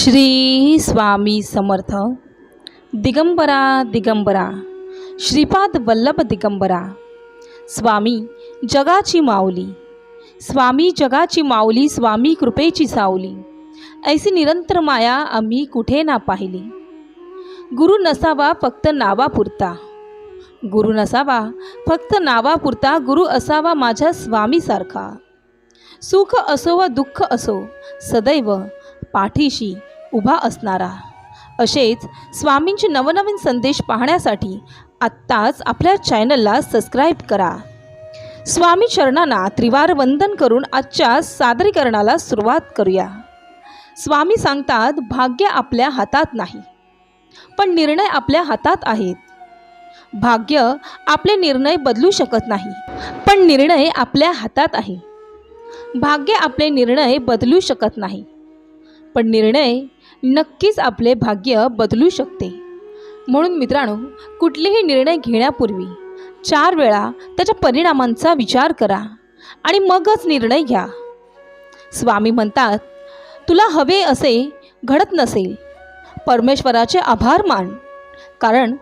श्री स्वामी समर्थ. दिगंबरा दिगंबरा. श्रीपाद वल्लभ दिगंबरा. स्वामी जगाची माऊली. स्वामी जगाची माऊली स्वामी कृपेची सावली ऐसी निरंतर माया आम्ही कुठे ना पाहिली. गुरु नसावा फक्त नावापुरता गुरु नसावा फक्त नावापुरता गुरु असावा माझ्या स्वामीसारखा सुख असो व दुःख असो सदैव पाठीशी उभा असणारा. असेच स्वामींचे नवनवीन संदेश पाहण्यासाठी आत्ताच आपल्या चॅनलला सबस्क्राईब करा. स्वामी चरणांना त्रिवार वंदन करून आजच्या सादरीकरणाला सुरुवात करूया. स्वामी सांगतात भाग्य आपल्या हातात नाही पण निर्णय आपल्या हातात आहेत. भाग्य आपले निर्णय बदलू शकत नाही पण निर्णय आपल्या हातात आहे. भाग्य आपले निर्णय बदलू शकत नाही पण निर्णय नक्कीच आपले भाग्य बदलू शकते. म्हणून मित्रांनो कुठलेही निर्णय घेण्यापूर्वी चार वेळा त्याच्या परिणामांचा विचार करा आणि मगच निर्णय घ्या. स्वामी म्हणतात तुला हवे असे घडत नसेल. परमेश्वराचे आभार मान. कारण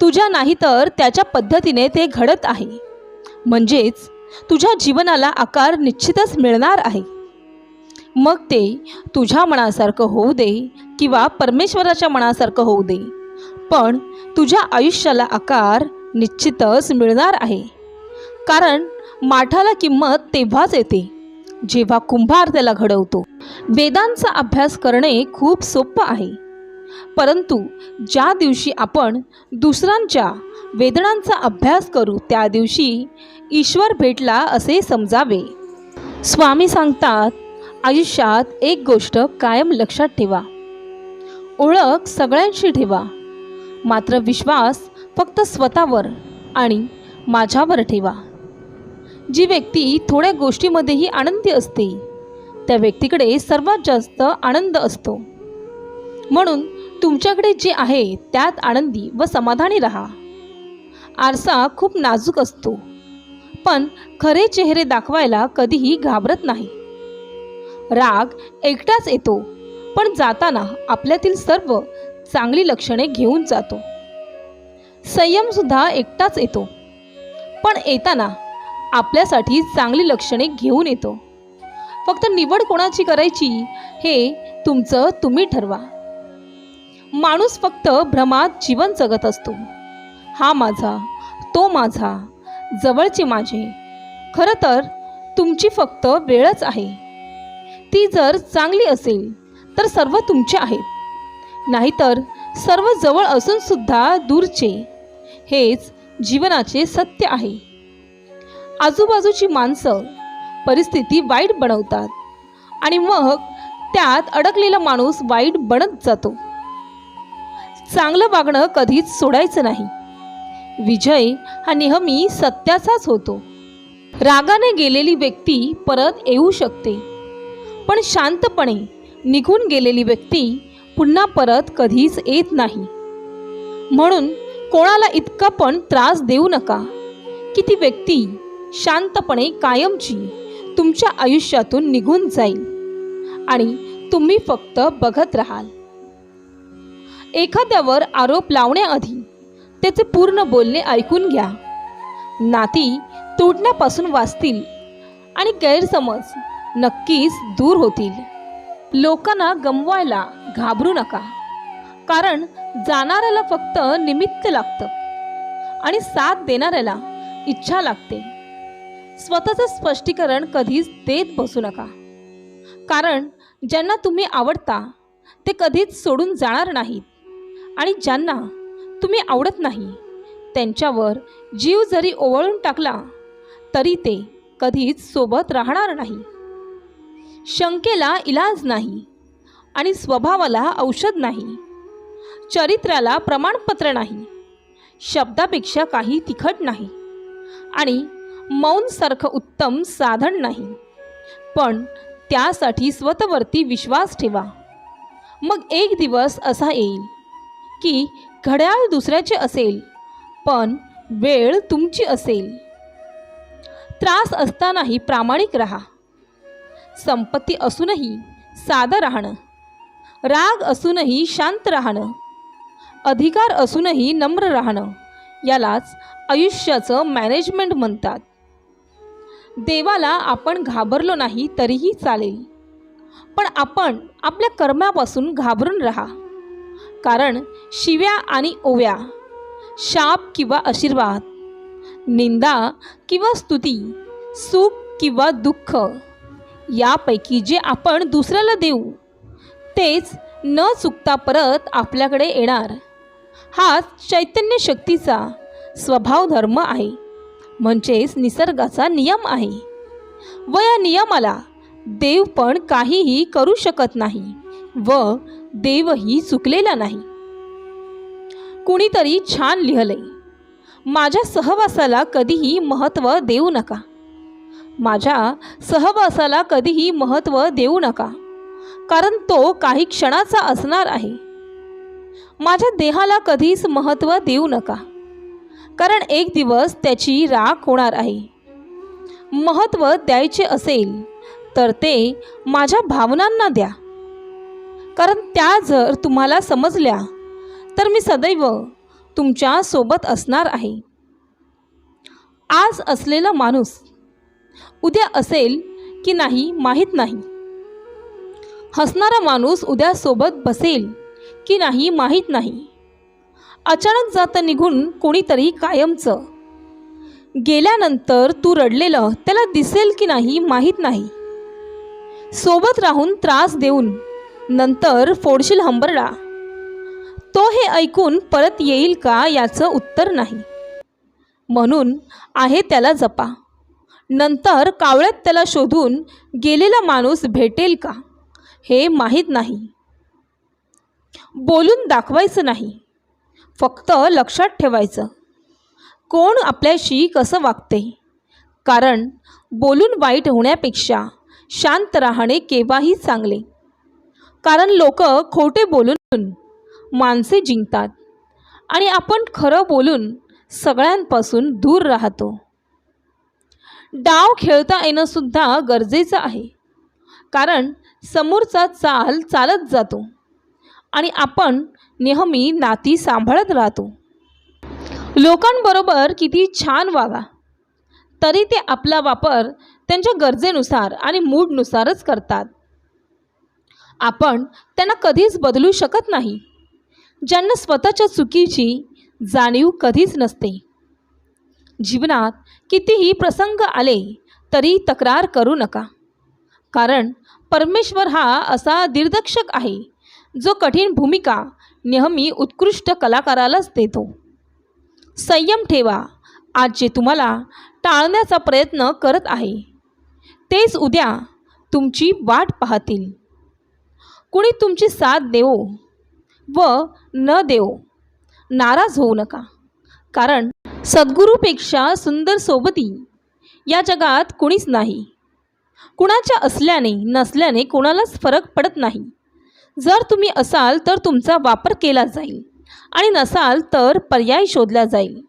तुझ्या नाही तर त्याच्या पद्धतीने ते घडत आहे. म्हणजेच तुझ्या जीवनाला आकार निश्चितच मिळणार आहे. मग ते तुझ्या मनासारखं होऊ दे किंवा परमेश्वराच्या मनासारखं होऊ दे. पण तुझ्या आयुष्याला आकार निश्चितच मिळणार आहे. कारण माठाला किंमत तेव्हाच येते जेव्हा कुंभार त्याला घडवतो. वेदांचा अभ्यास करणे खूप सोपं आहे. परंतु ज्या दिवशी आपण दुसऱ्यांच्या वेदनांचा अभ्यास करू त्या दिवशी ईश्वर भेटला असे समजावे. स्वामी सांगतात आयुष्यात एक गोष्ट कायम लक्षात ठेवा. ओळख सगळ्यांशी ठेवा. मात्र विश्वास फक्त स्वतःवर आणि माझ्यावर ठेवा. जी व्यक्ती थोड्या गोष्टीमध्येही आनंदी असते त्या व्यक्तीकडे सर्वात जास्त आनंद असतो. म्हणून तुमच्याकडे जे आहे त्यात आनंदी व समाधानी राहा. आरसा खूप नाजूक असतो पण खरे चेहरे दाखवायला कधीही घाबरत नाही. राग एकटाच येतो. पण जाताना आपल्यातील सर्व चांगली लक्षणे घेऊन जातो. संयमसुद्धा एकटाच येतो. पण येताना आपल्यासाठी चांगली लक्षणे घेऊन येतो. फक्त निवड कोणाची करायची हे तुमचं तुम्ही ठरवा. माणूस फक्त भ्रमात जीवन जगत असतो. हा माझा तो माझा जवळचे माझे. खरं तर तुमची फक्त वेळच आहे. ती जर चांगली असेल तर सर्व तुमचे आहेत. नाहीतर सर्व जवळ असून सुद्धा दूरचे. हेच जीवनाचे सत्य आहे. आजूबाजूची माणसं परिस्थिती वाईट बनवतात आणि मग त्यात अडकलेला माणूस वाईट बनत जातो. चांगलं वागणं कधीच सोडायचं नाही. विजय हा नेहमी सत्याचाच होतो. रागाने गेलेली व्यक्ती परत येऊ शकते. पण शांतपणे निघून गेलेली व्यक्ती पुन्हा परत कधीच येत नाही. म्हणून कोणाला इतका पण त्रास देऊ नका की ती व्यक्ती शांतपणे कायमची तुमच्या आयुष्यातून निघून जाईल आणि तुम्ही फक्त बघत राहाल. एखाद्यावर आरोप लावण्याआधी त्याचे पूर्ण बोलणे ऐकून घ्या. नाती तुटण्यापासून वाचतील आणि गैरसमज नक्कीच दूर होतील. लोकांना गमवायला घाबरू नका. कारण जाणाऱ्याला फक्त निमित्त लागतं. आणि साथ देणाऱ्याला इच्छा लागते. स्वतःचं स्पष्टीकरण कधीच देत बसू नका. कारण ज्यांना तुम्ही आवडता ते कधीच सोडून जाणार नाहीत. आणि ज्यांना तुम्ही आवडत नाही त्यांच्यावर जीव जरी ओवळून टाकला तरी ते कधीच सोबत राहणार नाही. शंकेला इलाज नाही आणि स्वभावाला औषध नाही. चरित्राला प्रमाणपत्र नाही. शब्दापेक्षा काही तिखट नाही. आणि मौनसारखं उत्तम साधन नाही. पण त्यासाठी स्वतःवरती विश्वास ठेवा. मग एक दिवस असा येईल की घड्याळ दुसऱ्याचे असेल पण वेळ तुमची असेल. त्रास असतानाही प्रामाणिक रहा. संपत्ती असूनही साधं राहणं. राग असूनही शांत राहणं. अधिकार असूनही नम्र राहणं. यालाच आयुष्याचं मॅनेजमेंट म्हणतात. देवाला आपण घाबरलो नाही तरीही चालेल. पण आपण आपल्या कर्मापासून घाबरून राहा. कारण शिव्या आणि ओव्या शाप किंवा आशीर्वाद निंदा किंवा स्तुती सुख किंवा दुःख यापैकी जे आपण दुसऱ्याला देऊ तेच न चुकता परत आपल्याकडे येणार. हाच चैतन्य शक्तीचा स्वभाव धर्म आहे म्हणजेच निसर्गाचा नियम आहे. व या नियमाला देव पण काहीही करू शकत नाही व देवही चुकलेला नाही. कुणीतरी छान लिहिलंय माझ्या सहवासाला कधीही महत्त्व देऊ नका. माझ्या सहवासाला कधीही महत्त्व देऊ नका कारण तो काही क्षणाचा असणार आहे. माझ्या देहाला कधीच महत्त्व देऊ नका कारण एक दिवस त्याची राख होणार आहे. महत्त्व द्यायचे असेल तर ते माझ्या भावनांना द्या. कारण त्या जर तुम्हाला समजल्या तर मी सदैव तुमच्यासोबत असणार आहे. आज असलेला माणूस उद्या असेल की नाही माहीत नाही. हसणारा माणूस उद्या सोबत बसेल की नाही माहीत नाही. अचानक जातं निघून कोणीतरी कायमचं. गेल्यानंतर तू रडलेलं त्याला दिसेल की नाही माहीत नाही. सोबत राहून त्रास देऊन नंतर फोडशील हंबरडा. तो हे ऐकून परत येईल का याचं उत्तर नाही. म्हणून आहे त्याला जपा. नंतर कावळ्यात त्याला शोधून गेलेला माणूस भेटेल का? हे माहीत नाही. बोलून दाखवायचं नाही. फक्त लक्षात ठेवायचं. कोण आपल्याशी कसं वागते? कारण बोलून वाईट होण्यापेक्षा शांत राहणे केव्हाही चांगले. कारण लोक खोटे बोलून माणसे जिंकतात. आणि आपण खरं बोलून सगळ्यांपासून दूर राहतो. डाव खेळता येणंसुद्धा गरजेचं आहे. कारण समोरचा चाल चालत जातो आणि आपण नेहमी नाती सांभाळत राहतो. लोकांबरोबर किती छान वागा. तरी ते आपला वापर त्यांच्या गरजेनुसार आणि मूडनुसारच करतात. आपण त्यांना कधीच बदलू शकत नाही. ज्यांना स्वतःच्या चुकीची जाणीव कधीच नसते. जीवनात कितीही प्रसंग आले तरी तक्रार करू नका. कारण परमेश्वर हा असा दिग्दर्शक आहे जो कठीण भूमिका नेहमी उत्कृष्ट कलाकारालाच देतो. संयम ठेवा आज जे तुम्हाला टाळण्याचा प्रयत्न करत आहे तेच उद्या तुमची वाट पाहतील. कुणी तुमची साथ देवो व न देवो नाराज होऊ नका. कारण सद्गुरूपेक्षा सुंदर सोबती या जगात कुणीच नाही. कुणाच्या असल्याने नसल्याने कोणालाच फरक पडत नाही. जर तुम्ही असाल तर तुमचा वापर केला जाईल आणि नसाल तर पर्याय शोधला जाईल.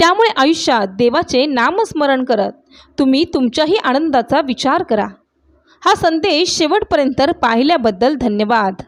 त्यामुळे आयुष्यात देवाचे नामस्मरण करत तुम्ही तुमच्याही आनंदाचा विचार करा. हा संदेश शेवटपर्यंत पाहिल्याबद्दल धन्यवाद.